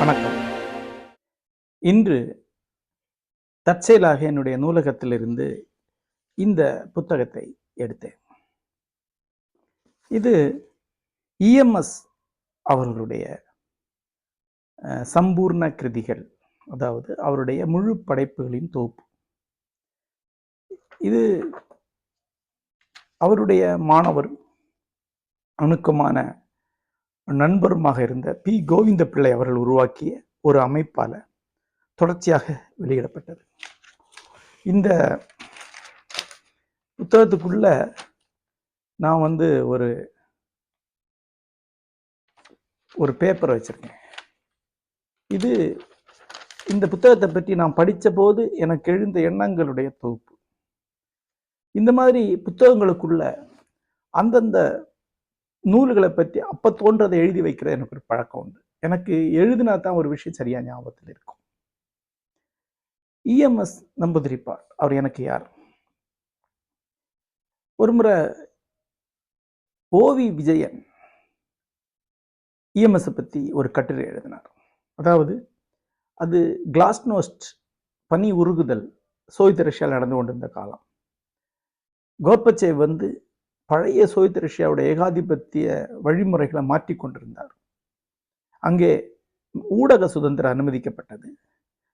வணக்கம். இன்று தற்செயலாக என்னுடைய நூலகத்திலிருந்து இந்த புத்தகத்தை எடுத்தேன். இது இஎம்எஸ் அவர்களுடைய சம்பூர்ண கிருதிகள் அதாவது அவருடைய முழு படைப்புகளின் தொகுப்பு. இது அவருடைய மாணவர் அணுக்கமான நண்பருமாக இருந்த பி. கோவிந்த பிள்ளை அவர்கள் உருவாக்கிய ஒரு அமைப்பால் தொடர்ச்சியாக வெளியிடப்பட்டது. இந்த புத்தகத்துக்குள்ள நான் வந்து ஒரு ஒரு பேப்பர் வச்சுருக்கேன். இது இந்த புத்தகத்தை பற்றி நான் படித்த போது எனக்கு எழுந்த எண்ணங்களுடைய தொகுப்பு. இந்த மாதிரி புத்தகங்களுக்குள்ள அந்தந்த நூல்களை பற்றி அப்போ தோன்றதை எழுதி வைக்கிறது எனக்கு ஒரு பழக்கம் உண்டு. எனக்கு எழுதினா தான் ஒரு விஷயம் சரியா ஞாபகத்தில் இருக்கும். இஎம்எஸ் நம்பூதிரிப்பார் அவர் எனக்கு யார்? ஒரு முறை ஓவி விஜயன் இஎம்எஸ்ஸை பற்றி ஒரு கட்டுரை எழுதினார். அதாவது அது கிளாஸ்னோஸ்ட் பனி உருகுதல் சோவியத் ரஷ்யாவில் நடந்து கொண்டிருந்த காலம். கோர்பச்சேவ் வந்து பழைய சோவியத் ரஷ்யாவுடைய ஏகாதிபத்திய வழிமுறைகளை மாற்றிக் கொண்டிருந்தார். அங்கே ஊடக சுதந்திரம் அனுமதிக்கப்பட்டது.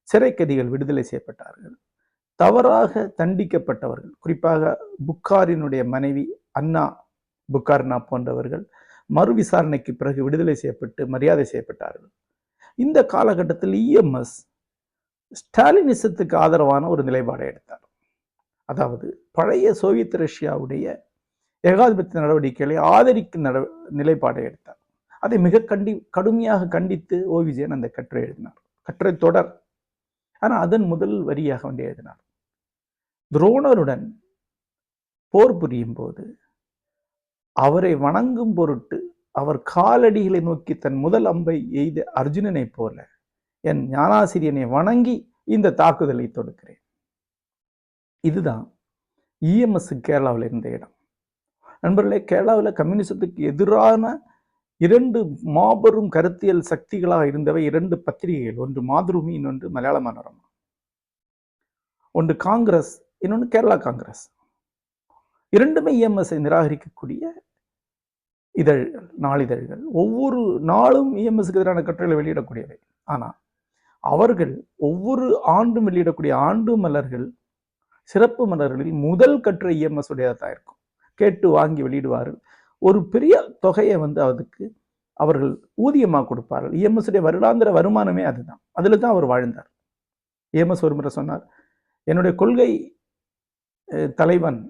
சிறைக்கதிகள் விடுதலை செய்யப்பட்டார்கள். தவறாக தண்டிக்கப்பட்டவர்கள் குறிப்பாக புக்காரினுடைய மனைவி அண்ணா புக்கார்னா போன்றவர்கள் மறு விசாரணைக்கு பிறகு விடுதலை செய்யப்பட்டு மரியாதை செய்யப்பட்டார்கள். இந்த காலகட்டத்தில் இஎம்எஸ் ஸ்டாலினிசத்துக்கு ஆதரவான ஒரு நிலைப்பாடை எடுத்தார். அதாவது பழைய சோவியத் ரஷ்யாவுடைய ஏகாதிபத்திய நடவடிக்கைகளை ஆதரிக்கும் நட நிலைப்பாடை எடுத்தார். அதை மிக கண்டி கடுமையாக கண்டித்து ஓ. விஜயன் அந்த கட்டுரை எழுதினார். கட்டுரை தொடர். ஆனால் அதன் முதல் வரியாக வந்து எழுதினார். துரோணருடன் போர் புரியும் போது அவரை வணங்கும் பொருட்டு அவர் காலடிகளை நோக்கி தன் முதல் அம்பை எய்த அர்ஜுனனைப் போல என் ஞானாசிரியனை வணங்கி இந்த தாக்குதலை தொடுக்கிறேன். இதுதான் இஎம்எஸ் கேரளாவில் இருந்த இடம். நண்பர்களே கேரளாவில் கம்யூனிசத்துக்கு எதிரான இரண்டு மாபெரும் கருத்தியல் சக்திகளாக இருந்தவை இரண்டு பத்திரிகைகள். ஒன்று மாதృமி இன்னொன்று மலையாள மனோரமா ஒன்று காங்கிரஸ் இன்னொன்று கேரளா காங்கிரஸ். இரண்டுமே இஎம்எஸ்ஐ நிராகரிக்கக்கூடிய இதழ்கள் நாளிதழ்கள். ஒவ்வொரு நாளும் இஎம்எஸ்க்கு எதிரான கட்டுரைகளை வெளியிடக்கூடியவை. ஆனால் அவர்கள் ஒவ்வொரு ஆண்டும் வெளியிடக்கூடிய ஆண்டு மலர்கள் சிறப்பு மலர்களில் முதல் கட்டுரை இஎம்எஸ் உடையதாக இருக்கும். கேட்டு வாங்கி வெளியிடுவார்கள். ஒரு பெரிய தொகையை வந்து அதுக்கு அவர்கள் ஊதியமாக கொடுப்பார்கள். இஎம்எஸ்டைய வருடாந்திர வருமானமே அதுதான். அதில் தான் அவர் வாழ்ந்தார். இஎம்எஸ் ஒரு முறை சொன்னார் என்னுடைய கொள்கை தலைவன்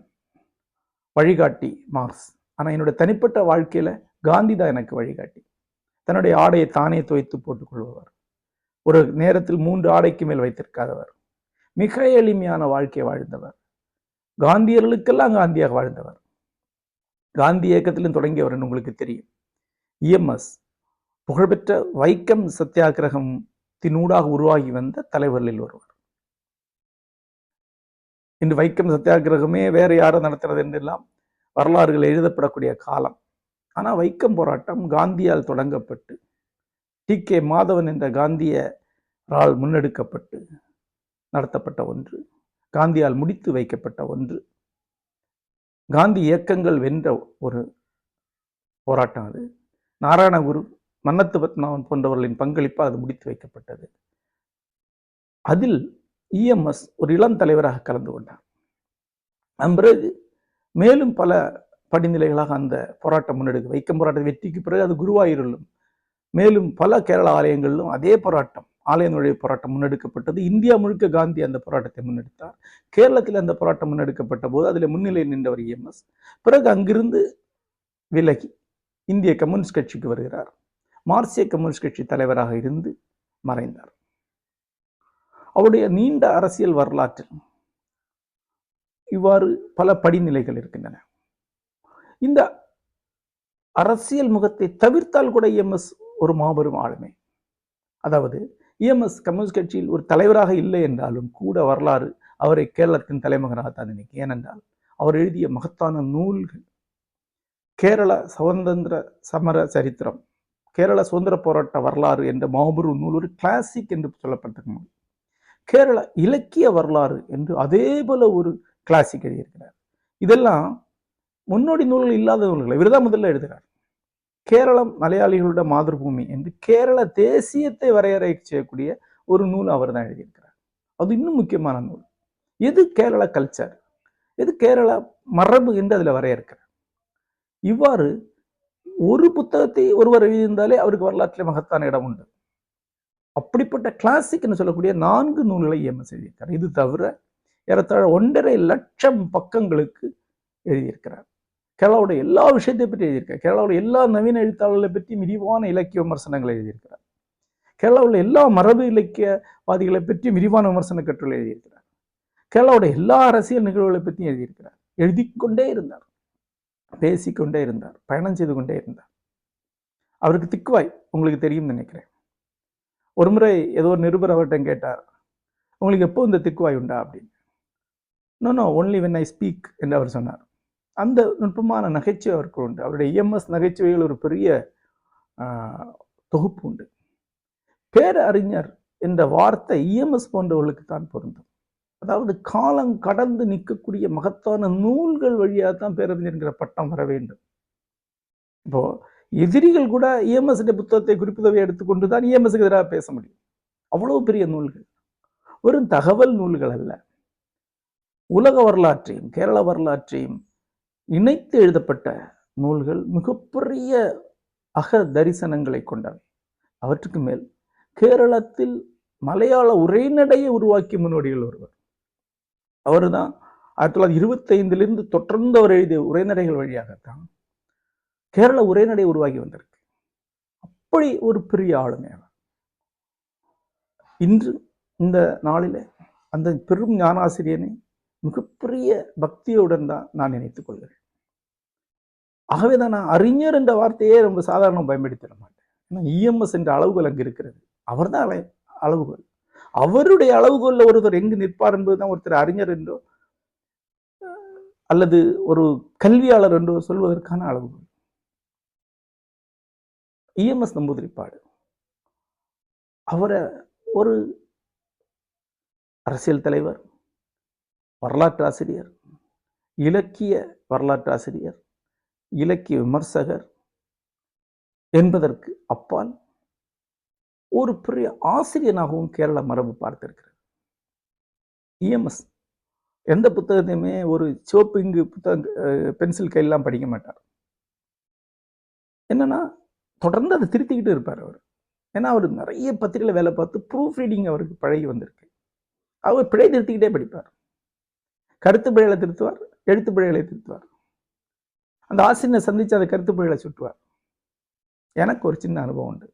வழிகாட்டி மார்க்ஸ். ஆனால் என்னுடைய தனிப்பட்ட வாழ்க்கையில் காந்தி தான் எனக்கு வழிகாட்டி. தன்னுடைய ஆடையை தானே துவைத்து போட்டுக்கொள்பவர் ஒரு நேரத்தில் மூன்று ஆடைக்கு மேல் வைத்திருக்காதவர். மிக எளிமையான வாழ்க்கையை வாழ்ந்தவர். காந்தியர்களுக்கெல்லாம் காந்தியாக வாழ்ந்தவர். காந்தி இயக்கத்திலும் தொடங்கியவர் உங்களுக்கு தெரியும். இஎம்எஸ் புகழ்பெற்ற வைக்கம் சத்தியாகிரகத்தினூடாக உருவாகி வந்த தலைவர்களில் ஒருவர். இன்று வைக்கம் சத்தியாகிரகமே வேற யாரும் நடத்துறது என்றெல்லாம் வரலாறுகள் எழுதப்படக்கூடிய காலம். ஆனால் வைக்கம் போராட்டம் காந்தியால் தொடங்கப்பட்டு டி கே மாதவன் என்ற காந்தியரால் முன்னெடுக்கப்பட்டு நடத்தப்பட்ட ஒன்று காந்தியால் முடித்து வைக்கப்பட்ட ஒன்று. காந்தி இயக்கங்கள் வென்ற ஒரு போராட்டம் அது. நாராயணகுரு மன்னத்து பத்மநாபன் போன்றவர்களின் பங்களிப்பால் அது முடித்து வைக்கப்பட்டது. அதில் இஎம்எஸ் ஒரு இளம் தலைவராக கலந்து கொண்டார். அதன் பிறகு மேலும் பல படிநிலைகளாக அந்த போராட்டம் முன்னெடுக்க வைக்கம் போராட்ட வெற்றிக்கு பிறகு அது குருவாயூரிலும் மேலும் பல கேரள ஆலயங்களிலும் அதே போராட்டம் ஆலய நுழைவு போராட்டம் முன்னெடுக்கப்பட்டது. இந்தியா முழுக்க காந்தி அந்த போராட்டத்தை முன்னெடுத்தார். கேரளத்தில் அந்த போராட்டம் முன்னெடுக்கப்பட்ட போது அதில் முன்னிலை நின்றவர் எம்எஸ் பிறகு அங்கிருந்து விலகி இந்திய கம்யூனிஸ்ட் கட்சிக்கு வருகிறார். மார்க்சிய கம்யூனிஸ்ட் கட்சி தலைவராக இருந்து மறைந்தார். அவருடைய நீண்ட அரசியல் வரலாற்றில் இவ்வாறு பல படிநிலைகள் இருக்கின்றன. இந்த அரசியல் முகத்தை தவிர்த்தால் கூட எம்எஸ் ஒரு மாபெரும் ஆளுமை. அதாவது இஎம்எஸ் கம்யூனிஸ்ட் கட்சியில் ஒரு தலைவராக இல்லை என்றாலும் கூட வரலாறு அவரை கேரளத்தின் தலைமகனாகத்தான் நினைக்கும் ஏனென்றால் அவர் எழுதிய மகத்தான நூல்கள் கேரள சுதந்திர சமர சரித்திரம் கேரள சுதந்திர போராட்ட வரலாறு என்ற மாபெரும் நூல் ஒரு கிளாசிக் என்று சொல்லப்பட்டிருக்க நூல் கேரள இலக்கிய வரலாறு என்று அதே போல ஒரு கிளாசிக் எழுதியிருக்கிறார். இதெல்லாம் முன்னோடி நூல்கள் இல்லாத நூல்கள். இவர் தான் முதல்ல எழுதுகிறார். கேரளம் மலையாளிகளோட மாதൃபூமி என்று கேரள தேசியத்தை வரையறை செய்யக்கூடிய ஒரு நூல் அவர் தான் எழுதியிருக்கிறார். அது இன்னும் முக்கியமான நூல். எது கேரள கல்ச்சர் எது கேரள மரபு என்று அதில் வரையறுக்கிறார். இவ்வாறு ஒரு புத்தகத்தை ஒருவர் எழுதியிருந்தாலே அவருக்கு வரலாற்றில் மகத்தான இடம் உண்டு. அப்படிப்பட்ட கிளாசிக் என்று சொல்லக்கூடிய நான்கு நூல்களை இஎம்எஸ் எழுதியிருக்கிறார். இது தவிர ஏறத்தாழ ஒன்றரை லட்சம் பக்கங்களுக்கு எழுதியிருக்கிறார். கேரளாவோட எல்லா விஷயத்தை பற்றி எழுதியிருக்கார். கேரளாவோட எல்லா நவீன எழுத்தாளர்களை பற்றி விரிவான இலக்கிய விமர்சனங்களை எழுதியிருக்கிறார். கேரளாவில் எல்லா மரபு இலக்கியவாதிகளை பற்றி விரிவான விமர்சன கட்டுரை எழுதியிருக்கிறார். கேரளாவோட எல்லா அரசியல் நிகழ்வுகளை பற்றியும் எழுதியிருக்கிறார். எழுதிக்கொண்டே இருந்தார். பேசிக்கொண்டே இருந்தார். பயணம் செய்து கொண்டே இருந்தார். அவருக்கு திக்குவாய் உங்களுக்கு தெரியும் நினைக்கிறேன். ஒரு முறை ஏதோ ஒரு நிருபர் அவர்கிட்ட கேட்டார் உங்களுக்கு எப்போ இந்த திக்குவாய் உண்டா? அப்படின்னு. No no only when I speak என்று அவர் சொன்னார். அந்த நுட்பமான நகைச்சுவை அவருக்கு உண்டு. அவருடைய இஎம்எஸ் நகைச்சுவைகள் ஒரு பெரிய தொகுப்பு உண்டு. பேரறிஞர் என்ற வார்த்தை இஎம்எஸ் போன்றவர்களுக்கு தான் பொருந்தும். அதாவது காலம் கடந்து நிற்கக்கூடிய மகத்தான நூல்கள் வழியாக தான் பேரறிஞர்கிற பட்டம் வர வேண்டும். இப்போ எதிரிகள் கூட இஎம்எஸ் புத்தகத்தை குறிப்புதவி எடுத்துக்கொண்டு தான் இஎம்எஸ்க்கு எதிராக பேச முடியும். அவ்வளவு பெரிய நூல்கள். வெறும் தகவல் நூல்கள் அல்ல. உலக வரலாற்றையும் கேரள வரலாற்றையும் இணைத்து எழுதப்பட்ட நூல்கள் மிகப்பெரிய அக தரிசனங்களை கொண்டவை. அவற்றுக்கு மேல் கேரளத்தில் மலையாள உரைநடையை உருவாக்கிய முன்னோடிகள் ஒருவர். அவர் தான் ஆயிரத்தி தொள்ளாயிரத்தி இருபத்தைந்திலிருந்து தொடர்ந்து அவர் எழுதிய உரைநடைகள் வழியாகத்தான் கேரள உரைநடை உருவாகி வந்திருக்கு. அப்படி ஒரு பெரிய ஆளுமை அவர். இன்று இந்த நாளில் அந்த பெரும் ஞானாசிரியனை மிகப்பெரிய பக்தியுடன் தான் நான் நினைத்துக் கொள்கிறேன். ஆகவே தான் நான் அறிஞர் என்ற வார்த்தையே ரொம்ப சாதாரணம் பயன்படுத்திட மாட்டேன். ஏன்னா இஎம்எஸ் என்ற அளவுகள் அங்கு இருக்கிறது. அவர் தான் அளவுகோல். அவருடைய அளவுகோலில் ஒருத்தர் எங்கு நிற்பார் என்பதுதான் ஒருத்தர் அறிஞர் என்றோ அல்லது ஒரு கல்வியாளர் என்றோ சொல்வதற்கான அளவுகோல். இஎம்எஸ் நம்பூதிரிப்பாடு. அவரை ஒரு அரசியல் தலைவர் வரலாற்று ஆசிரியர் இலக்கிய வரலாற்று ஆசிரியர் இலக்கிய விமர்சகர் என்பதற்கு அப்பால் ஒரு பெரிய ஆசிரியனாகவும் கேரள மரபு பார்த்திருக்கிறது இஎம்எஸ் எந்த புத்தகத்தையுமே ஒரு சிவப்பு இங்கு புத்தகம் பென்சில் கையெல்லாம் படிக்க மாட்டார். என்னன்னா தொடர்ந்து அதை திருத்திக்கிட்டு இருப்பார் அவர். ஏன்னா அவர் நிறைய பத்திரிகையில் வேலை பார்த்து ப்ரூஃப் ரீடிங் அவருக்கு பழகி வந்திருக்கு. அவர் பிழை திருத்திக்கிட்டே படிப்பார். கருத்து பிழைகளை திருத்துவார் எழுத்து பிழைகளை திருத்துவார். அந்த ஆசிரியரை சந்தித்து அந்த கருத்து பிழைகளை சுட்டுவார். எனக்கு ஒரு சின்ன அனுபவம் உண்டு.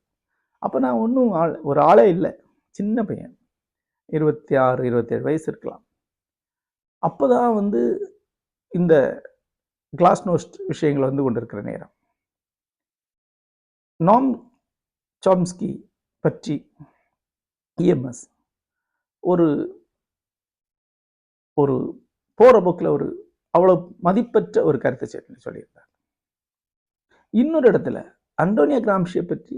அப்போ நான் ஒன்றும் ஆள் ஒரு ஆளே இல்லை. சின்ன பையன். இருபத்தி ஆறு இருபத்தேழு வயசு இருக்கலாம். அப்போ தான் வந்து இந்த கிளாஸ் நோஸ்ட் விஷயங்கள் வந்து கொண்டிருக்கிற நேரம். நாம் சாம்ஸ்கி பற்றி இஎம்எஸ் ஒரு ஒரு போகிற போக்கில் ஒரு அவ்வளோ மதிப்பற்ற ஒரு கருத்தை சொல்லியிருந்தார் இன்னொரு இடத்துல அண்டோனியா கிராம்ஷியை பற்றி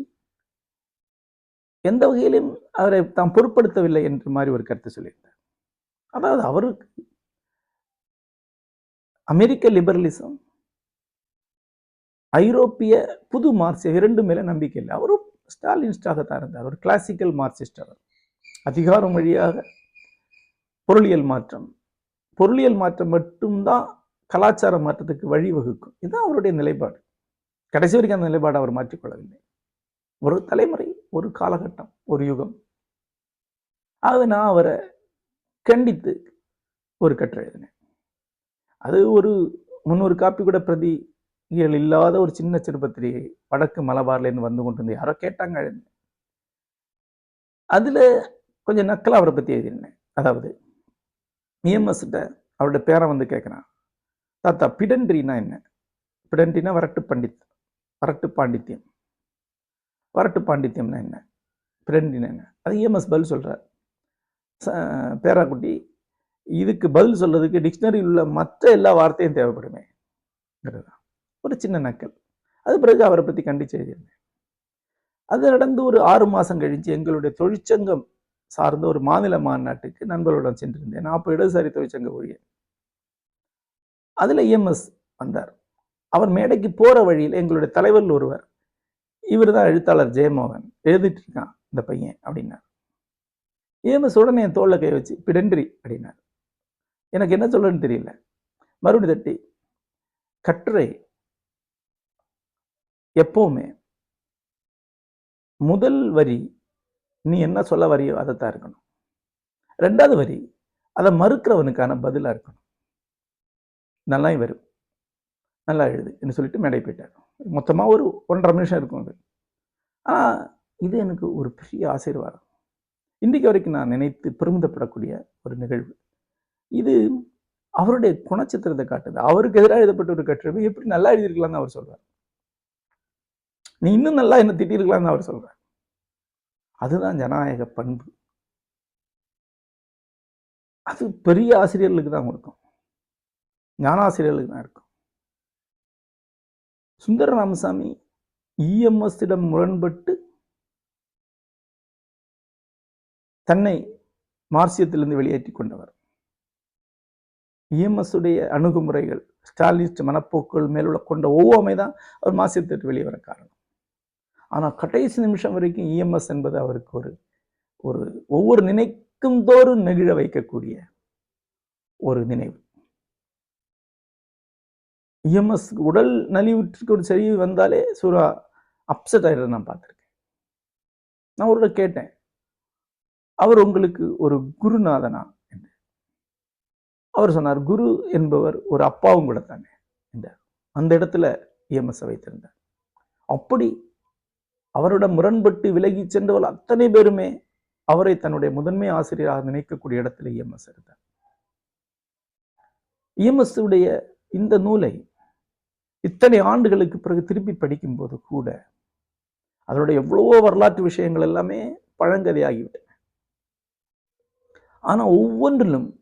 எந்த வகையிலும் அவரை தாம் பொருட்படுத்தவில்லை என்ற மாதிரி ஒரு கருத்து சொல்லியிருந்தார். அதாவது அவருக்கு அமெரிக்க லிபரலிசம் ஐரோப்பிய புது மார்க்சியம் இரண்டு மேலே நம்பிக்கை இல்லை. அவரும் ஸ்டாலினிஸ்டாகத்தான் இருந்தார். ஒரு கிளாசிக்கல் மார்க்சிஸ்ட் அவர். அதிகாரம் வழியாக பொருளியல் மாற்றம் பொருளியல் மாற்றம் மட்டும்தான் கலாச்சார மாற்றத்துக்கு வழிவகுக்கும். இதுதான் அவருடைய நிலைப்பாடு. கடைசி வரைக்கும் அந்த நிலைப்பாடு அவர் மாற்றிக்கொள்ளவில்லை. ஒரு தலைமுறை ஒரு காலகட்டம் ஒரு யுகம். ஆகவே நான் அவரை கண்டித்து ஒரு கட்டுரை எழுதினேன். அது ஒரு முந்நூறு காப்பி கூட பிரதிகள் இல்லாத ஒரு சின்ன சிறுபத்திரிகை வடக்கு மலபார்லேருந்து வந்து கொண்டு வந்து யாரோ கேட்டாங்க எழுதினேன். அதில் கொஞ்சம் நக்கலாக அவரை பற்றி எழுதியிருந்தேன் அதாவது இஎம்எஸ்கிட்ட அவரோட பேரை வந்து கேட்குறான் தாத்தா பிடன்ட்ரினா என்ன? பிடன்ட்ரினா வரட்டு பண்டித் வரட்டு பாண்டித்யம். வரட்டு பாண்டித்யம்னா என்ன? பிடன்ட்ரினா என்ன? அது இஎம்எஸ் பதில் சொல்கிறார் பேராக்குட்டி இதுக்கு பதில் சொல்றதுக்கு டிக்ஷனரியில் உள்ள மற்ற எல்லா வார்த்தையும் தேவைப்படுமே. ஒரு சின்ன நக்கல். அது பிறகு அவரை பற்றி கண்டிச்சு எழுதியிருந்தேன். அது நடந்து ஒரு ஆறு மாதம் கழித்து எங்களுடைய தொழிற்சங்கம் சார்ந்த ஒரு மாநில மாநாட்டுக்கு நண்பர்களுடன் சென்றிருந்தேன். நான் அப்போ இடதுசாரி தொழிற்சங்க ஊழியர். அதில் இஎம்எஸ் வந்தார். அவர் மேடைக்கு போகிற வழியில் எங்களுடைய தலைவர் ஒருவர் இவர் தான் எழுத்தாளர் ஜெயமோகன் எழுதிட்டு இருக்கான் இந்த பையன் அப்படின்னார். இஎம்எஸ் உடனே என் தோளில் கை வச்சு பிடன்றி அப்படின்னார். எனக்கு என்ன சொல்லணும்னு தெரியல. மறுபடி தட்டி கட்டுரை எப்போவுமே முதல் வரி நீ என்ன சொல்ல வரியோ அதைத்தான் இருக்கணும். ரெண்டாவது வரி அதை மறுக்கிறவனுக்கான பதிலாக இருக்கணும். நல்லா வரும் நல்லா எழுது என்று சொல்லிட்டு மேடை போயிட்டார் மொத்தமாக ஒரு ஒன்றரை நிமிஷம் இருக்கும் அது. ஆனால் இது எனக்கு ஒரு பெரிய ஆசீர்வாதம். இன்றைக்கு வரைக்கும் நான் நினைத்து பெருமிதப்படக்கூடிய ஒரு நிகழ்வு. இது அவருடைய குணச்சித்திரத்தை காட்டுது. அவருக்கு எதிராக எழுதப்பட்ட ஒரு கட்டுரை எப்படி நல்லா எழுதியிருக்கலாம்னு அவர் சொல்கிறார் நீ இன்னும் நல்லா என்ன திட்டிருக்கலாம்னு அவர் சொல்கிறார் அதுதான் ஜனநாயக பண்பு. அது பெரிய ஆசிரியர்களுக்கு தான் இருக்கும் ஞானாசிரியர்களுக்கு தான் இருக்கும். சுந்தர ராமசாமி இஎம்எஸ்ஸிடம் முரண்பட்டு தன்னை மார்சியத்திலிருந்து வெளியேற்றி கொண்டவர். இஎம்எஸ் உடைய அணுகுமுறைகள் ஸ்டாலினிஸ்ட் மனப்போக்குகள் மேலுள்ள கொண்ட ஒவ்வொருமை தான் அவர் மார்சியத்திற்கு வெளியே வர காரணம். ஆனால் கடைசி நிமிஷம் வரைக்கும் இஎம்எஸ் என்பது அவருக்கு ஒரு ஒரு ஒவ்வொரு நினைக்கும் தோறும் நெகிழ வைக்கக்கூடிய ஒரு நினைவு. இஎம்எஸ் உடல் நலிவுற்றுக்கு ஒரு சரி வந்தாலே சூரா அப்செட் ஆயிடுறத நான் பார்த்துருக்கேன். நான் அவரோட கேட்டேன். அவர் உங்களுக்கு ஒரு குருநாதனா என்று அவர் சொன்னார் குரு என்பவர் ஒரு அப்பாவும் கூட தானே என்றார். அந்த இடத்துல இஎம்எஸ் வைத்திருந்தார். அப்படி அவரிடம் முரண்பட்டு விலகி சென்றவள் அத்தனை பேருமே அவரை தன்னுடைய முதன்மை ஆசிரியராக நினைக்கக்கூடிய இடத்துல இஎம்எஸ் இருந்தார் இஎம்எஸ் உடைய இந்த நூலை இத்தனை ஆண்டுகளுக்கு பிறகு திருப்பி படிக்கும்போது கூட அதனுடைய எவ்வளவோ வரலாற்று விஷயங்கள் எல்லாமே பழங்கதையாகிவிட்டன. ஆனா ஒவ்வொன்றிலும்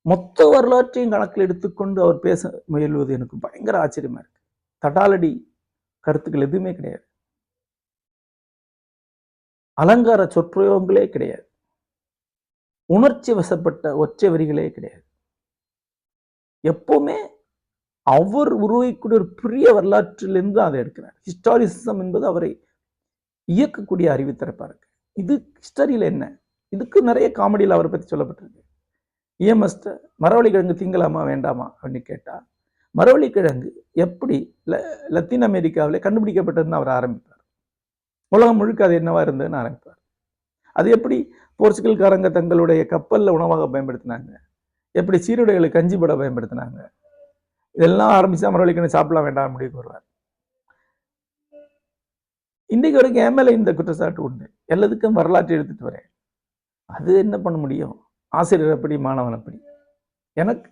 மொத்த வரலாற்றையும் கணக்கில் எடுத்துக்கொண்டு அவர் பேச முயல்வது எனக்கு பயங்கர ஆச்சரியமா இருக்கு. தடாலடி கருத்துக்கள் எதுவுமே கிடையாது. அலங்கார சொற்பிரயோகங்களே கிடையாது. உணர்ச்சி வசப்பட்ட ஒற்றை வரிகளே கிடையாது. எப்பவுமே அவர் உருவாக்கக்கூடிய ஒரு பெரிய வரலாற்றிலிருந்து அதை எடுக்கிறார். ஹிஸ்டாரிசிசம் என்பது அவரை இயக்கக்கூடிய அறிவுத்திறப்பா இருக்கு. இது ஹிஸ்டரியில் என்ன? இதுக்கு நிறைய காமெடியில் அவரை பற்றி சொல்லப்பட்டிருக்கு. இஎம்எஸ்ட மரவள்ளி கிழங்கு திங்கலாமா வேண்டாமா அப்படின்னு கேட்டால் மரவள்ளி கிழங்கு எப்படி லத்தீன் அமெரிக்காவில் கண்டுபிடிக்கப்பட்டதுன்னு அவர் ஆரம்பிப்பார். உலகம் முழுக்க அது என்னவா இருந்ததுன்னு ஆரம்பிப்பார் அது எப்படி போர்ச்சுகல்காரங்க தங்களுடைய கப்பலில் உணவாக பயன்படுத்தினாங்க? எப்படி சீருடைகளை கஞ்சி பட பயன்படுத்தினாங்க? இதெல்லாம் ஆரம்பிச்சா மரவழிக்கணும் சாப்பிடலாம் வேண்டாம் முடிவுக்கு வருவார் இன்றைக்கு வரைக்கும் என் மேலே இந்த குற்றச்சாட்டு உண்டு. எல்லாத்துக்கும் வரலாற்றை எடுத்துட்டு வரேன். அது என்ன பண்ண முடியும்? ஆசிரியர் எப்படி மாணவன் அப்படி எனக்கு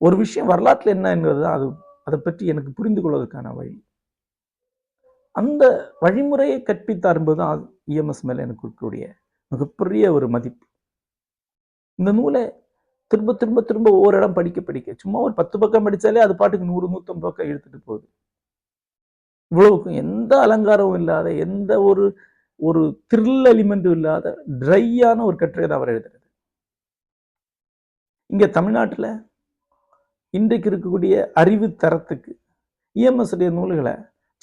ஒரு விஷயம் வரலாற்றில் என்ன என்பது தான் அது அதை பற்றி எனக்கு புரிந்து கொள்வதற்கான வழி. அந்த வழிமுறையை கற்பித்தார் என்பதுதான் இஎம்எஸ் மேலே எனக்கு இருக்கக்கூடிய மிகப்பெரிய ஒரு மதிப்பு. இந்த நூலை திரும்ப திரும்ப திரும்ப ஒவ்வொரு இடம் படிக்க படிக்க சும்மா ஒரு பத்து பக்கம் படித்தாலே அது பாட்டுக்கு நூறு நூற்றம்பது பக்கம் எடுத்துகிட்டு போகுது. இவ்வளவுக்கும் எந்த அலங்காரமும் இல்லாத எந்த ஒரு ஒரு த்ரில் எலிமெண்ட்டும் இல்லாத ட்ரையான ஒரு கட்டுரை தான் அவர் எழுதுறது இங்கே தமிழ்நாட்டில் இன்றைக்கு இருக்கக்கூடிய அறிவு தரத்துக்கு இஎம்எஸ்டைய நூல்களை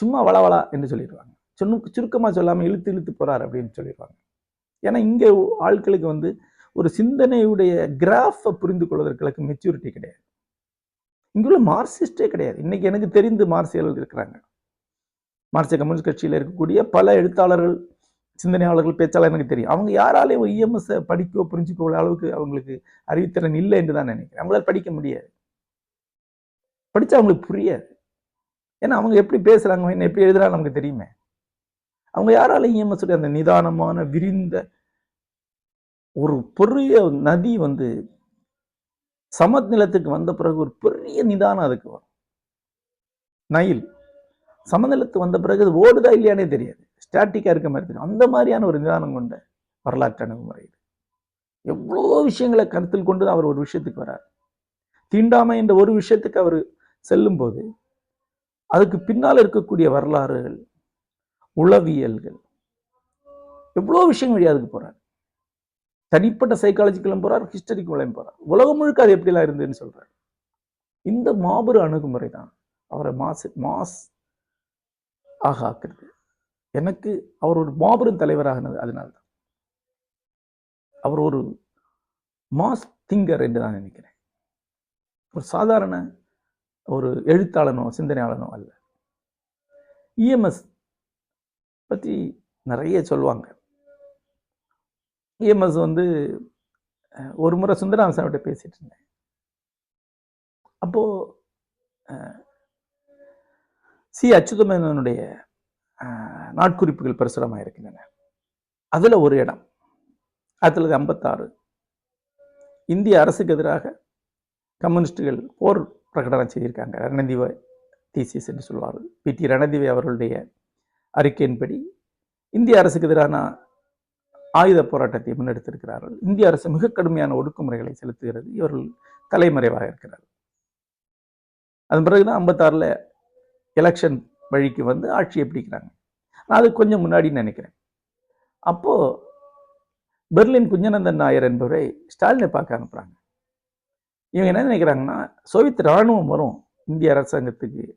சும்மா வளவளா என்று சொல்லிடுவாங்க. சொன்ன சுருக்கமாக சொல்லாமல் இழுத்து இழுத்து போகிறார் அப்படின்னு சொல்லிடுவாங்க. ஏன்னா இங்கே ஆட்களுக்கு வந்து ஒரு சிந்தனையுடைய கிராஃபை புரிந்து கொள்வதற்கு மெச்சூரிட்டி கிடையாது. இங்குள்ள மார்க்சிஸ்டே கிடையாது. இன்னைக்கு எனக்கு தெரிந்து மார்க்சியர்கள் இருக்கிறாங்க. மார்க்சிய கம்யூனிஸ்ட் கட்சியில் இருக்கக்கூடிய பல எழுத்தாளர்கள் சிந்தனையாளர்கள் பேச்சாளர் எனக்கு தெரியும். அவங்க யாராலையும் ஒரு இஎம்எஸ்ஸை படிக்கோ புரிஞ்சுக்கோ அளவுக்கு அவங்களுக்கு அறிவுத்திறன் இல்லை என்று தான் நினைக்கிறேன். அவங்களால படிக்க முடியாது. படித்தா அவங்களுக்கு புரியாது. ஏன்னா அவங்க எப்படி பேசுகிறாங்க என்ன எப்படி எழுதுறாங்க நமக்கு தெரியுமே. அவங்க யாராலையும் இஎம்எஸ் அந்த நிதானமான விரிந்த ஒரு பெரிய நதி வந்து சமநிலத்துக்கு வந்த பிறகு ஒரு பெரிய நிதானம் அதுக்கு வரும். நயில் சமநிலத்து வந்த பிறகு அது ஓடுதா இல்லையானே தெரியாது. ஸ்டாட்டிக்காக இருக்க மாதிரி தெரியும். அந்த மாதிரியான ஒரு நிதானம் கொண்ட வரலாற்று அணுகுமுறை இது. எவ்வளோ விஷயங்களை கருத்தில் கொண்டு அவர் ஒரு விஷயத்துக்கு வரார் தீண்டாமை என்ற ஒரு விஷயத்துக்கு அவர் செல்லும்போது அதுக்கு பின்னால் இருக்கக்கூடிய வரலாறுகள் உளவியல்கள். எவ்வளோ விஷயங்கள் வழியா அதுக்கு போறார். தனிப்பட்ட சைக்காலஜிக்கலும் போறார் ஹிஸ்டரிக்குள்ளையும் போகிறார் உலகம் முழுக்க அது எப்படிலாம் இருந்ததுன்னு சொல்கிறார் இந்த மாபெரும் அணுகுமுறை தான் அவரை மாஸ் மாஸ் ஆக ஆக்குறது. எனக்கு அவர் ஒரு மாபெரும் தலைவராகினது அதனால தான். அவர் ஒரு மாஸ் திங்கர் என்று நான் நினைக்கிறேன். ஒரு சாதாரண ஒரு எழுத்தாளனோ சிந்தனையாளனோ அல்ல. இஎம்எஸ் பற்றி நிறைய சொல்லுவாங்க. இஎம்எஸ் வந்து ஒரு முறை சுந்தராமசாமிகிட்ட பேசிட்டு இருந்தேன். அப்போ சி அச்சுதமேனனுடைய நாட்குறிப்புகள் பிரசுரமாக இருக்கின்றன. அதுல ஒரு இடம் ஆயிரத்தி தொள்ளாயிரத்தி ஐம்பத்தாறு. இந்திய அரசுக்கு எதிராக கம்யூனிஸ்டுகள் போர் பிரகடனம் செய்திருக்காங்க. ரணதீவ தீசிஸ் என்று சொல்வார் பி. டி. ரணதீவை அவர்களுடைய அறிக்கையின்படி இந்திய அரசுக்கு எதிரான ஆயுத போராட்டத்தை முன்னெடுத்திருக்கிறார்கள். இந்திய அரசு மிக கடுமையான ஒடுக்குமுறைகளை செலுத்துகிறது. இவர்கள் தலைமறைவாக இருக்கிறார் அதன் பிறகுதான் ஐம்பத்தாறில் எலெக்ஷன் வழிக்கு வந்து ஆட்சியை பிடிக்கிறாங்க. நான் அது கொஞ்சம் முன்னாடி நினைக்கிறேன். அப்போ பெர்லின் குஞ்சநந்தன் நாயர் என்பவரை ஸ்டாலினை பார்க்க அனுப்புகிறாங்க இவங்க என்ன நினைக்கிறாங்கன்னா சோவியத் இராணுவம் வரும் இந்திய அரசாங்கத்துக்கு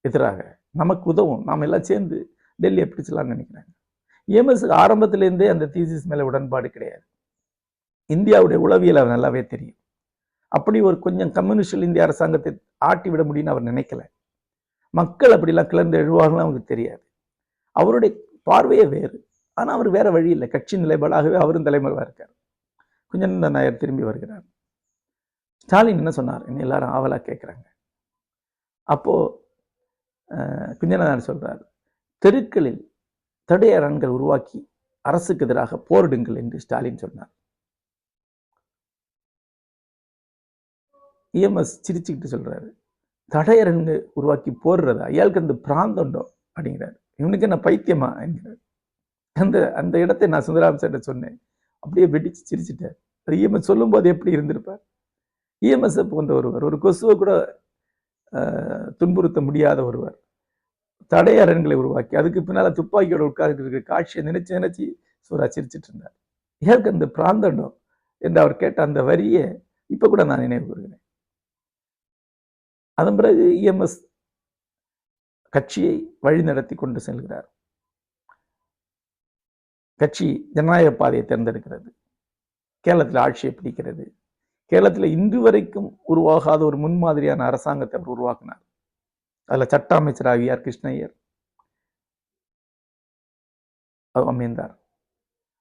எதிராக. நமக்கு உதவும். நாம் எல்லாம் சேர்ந்து டெல்லியை பிடிச்சலாம்னு நினைக்கிறாங்க. ஏமஸுக்கு ஆரம்பத்திலேருந்தே அந்த தீசிஸ் மேலே உடன்பாடு கிடையாது. இந்தியாவுடைய உளவியல் அவர் நல்லாவே தெரியும். அப்படி ஒரு கொஞ்சம் கம்யூனிஸ்டில் இந்திய அரசாங்கத்தை ஆட்டி விட முடியும்னு அவர் நினைக்கல. மக்கள் அப்படிலாம் கிளர்ந்து எழுவார்கள் அவருக்கு தெரியாது. அவருடைய பார்வையே வேறு. ஆனால் அவர் வேற வழி இல்லை. கட்சி நிலைப்பாடாகவே அவரும் தலைமறைவாக இருக்கார். குஞ்சநந்த நாயர் திரும்பி வருகிறார். ஸ்டாலின் என்ன சொன்னார்? எல்லாரும் ஆவலாக கேட்குறாங்க அப்போ அஹ், குஞ்சநந்த சொல்றார் தெருக்களில் தடையரண்கள் உருவாக்கி அரசுக்கு எதிராக போரிடுங்கள் என்று ஸ்டாலின் சொன்னார். இஎம்எஸ் சிரிச்சுக்கிட்டு சொல்றாரு தடையரங்கு உருவாக்கி போடுறதா இயாளுக்கு அந்த பிராந்தண்டோ அப்படிங்கிறார். இவனுக்கு என்ன பைத்தியமா? என்கிறார். அந்த அந்த இடத்தை நான் சுந்தராம் சார்ட்ட சொன்னேன். அப்படியே வெடிச்சு சிரிச்சிட்டார். அது இஎம்எஸ் சொல்லும்போது எப்படி இருந்திருப்பார்? இஎம்எஸ் போன்ற ஒருவர் ஒரு கொசுவை கூட துன்புறுத்த முடியாத ஒருவர் தடையரண்களை உருவாக்கி அதுக்கு பின்னால துப்பாக்கியோட உட்கார்ந்து இருக்கிற காட்சியை நினைச்சு நினைச்சு சூரா சிரிச்சிட்டு இருந்தார். ஏற்கு அந்த பிராந்தண்டம் என்று அவர் கேட்ட அந்த வரியை இப்ப கூட நான் நினைவு கூறுகிறேன். அதன் பிறகு இஎம்எஸ் கட்சியை வழிநடத்தி கொண்டு செல்கிறார். கட்சி ஜனநாயக பாதையை தேர்ந்தெடுக்கிறது. கேரளத்தில் ஆட்சியை பிடிக்கிறது. கேரளத்தில் இன்று வரைக்கும் உருவாகாத ஒரு முன்மாதிரியான அரசாங்கத்தை அவர் உருவாக்கினார். அதில் சட்ட அமைச்சராக ஆகியார் கிருஷ்ணய்யர். அமைந்தார்.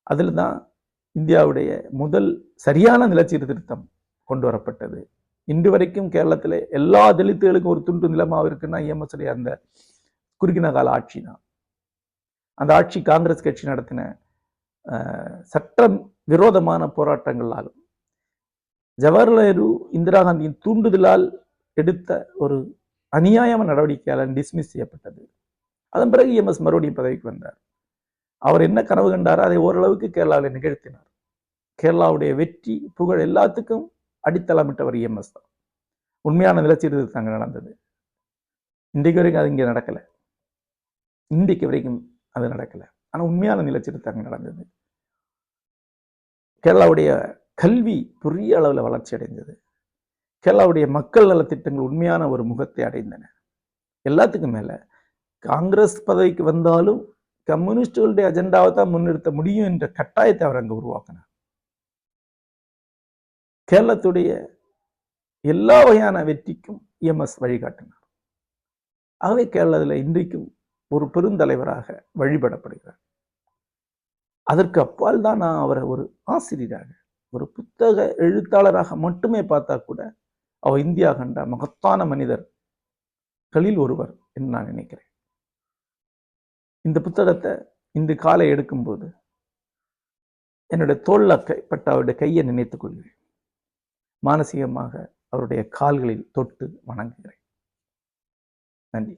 அதில் தான் இந்தியாவுடைய முதல் சரியான நிலச்சீர்திருத்தம் கொண்டு வரப்பட்டது. இன்று வரைக்கும் கேரளத்தில் எல்லா தலித்துகளுக்கும் ஒரு துண்டு நிலமாக இருக்குன்னா இஎம்எஸ்டைய அந்த குறுகின கால ஆட்சி தான். அந்த ஆட்சி காங்கிரஸ் கட்சி நடத்தின அஹ், சட்டம் விரோதமான போராட்டங்கள் ஆகும் ஜவஹர்லால் நேரு இந்திரா காந்தியின் தூண்டுதலால் எடுத்த ஒரு அநியாயமான நடவடிக்கையால் டிஸ்மிஸ் செய்யப்பட்டது. அதன் பிறகு எம்எஸ் மறுபடியும் பதவிக்கு வந்தார். அவர் என்ன கனவு கண்டாரோ அதை ஓரளவுக்கு கேரளாவில் நிகழ்த்தினார். கேரளாவுடைய வெற்றி புகழ் எல்லாத்துக்கும் அடித்தளமிட்டவர் இஎம்எஸ் தான். உண்மையான நிலச்சீர்திருத்தம் அங்கே நடந்தது. இன்றைக்கு வரைக்கும் அது இங்கே நடக்கலை. இன்றைக்கு வரைக்கும் அது நடக்கலை. ஆனால் உண்மையான நிலச்சீர்திருத்தம் அங்கே நடந்தது. கேரளாவுடைய கல்வி பெரிய அளவில் வளர்ச்சி அடைந்தது. கேரளாவுடைய மக்கள் நலத்திட்டங்கள் உண்மையான ஒரு முகத்தை அடைந்தன. எல்லாத்துக்கும் மேல காங்கிரஸ் பதவிக்கு வந்தாலும் கம்யூனிஸ்டுகளுடைய அஜெண்டாவை தான் முன்னிறுத்த முடியும் என்ற கட்டாயத்தை அவர் அங்கே உருவாக்கினார். கேரளத்துடைய எல்லா வகையான வெற்றிக்கும் இஎம்எஸ் வழிகாட்டினார். ஆகவே கேரளத்தில் இன்றைக்கும் ஒரு பெருந்தலைவராக வழிபடப்படுகிறார். அதற்கு அப்பால் தான் நான் அவரை ஒரு ஆசிரியராக ஒரு புத்தக எழுத்தாளராக மட்டுமே பார்த்தா கூட அவர் இந்தியா கண்ட மகத்தான மனிதர் களில் ஒருவர் என்று நான் நினைக்கிறேன். இந்த புத்தகத்தை இந்த காலை எடுக்கும்போது என்னுடைய தோல்ல கைப்பட்ட அவருடைய கையை நினைத்துக் கொள்கிறேன். மானசீகமாக அவருடைய கால்களில் தொட்டு வணங்குகிறேன். நன்றி.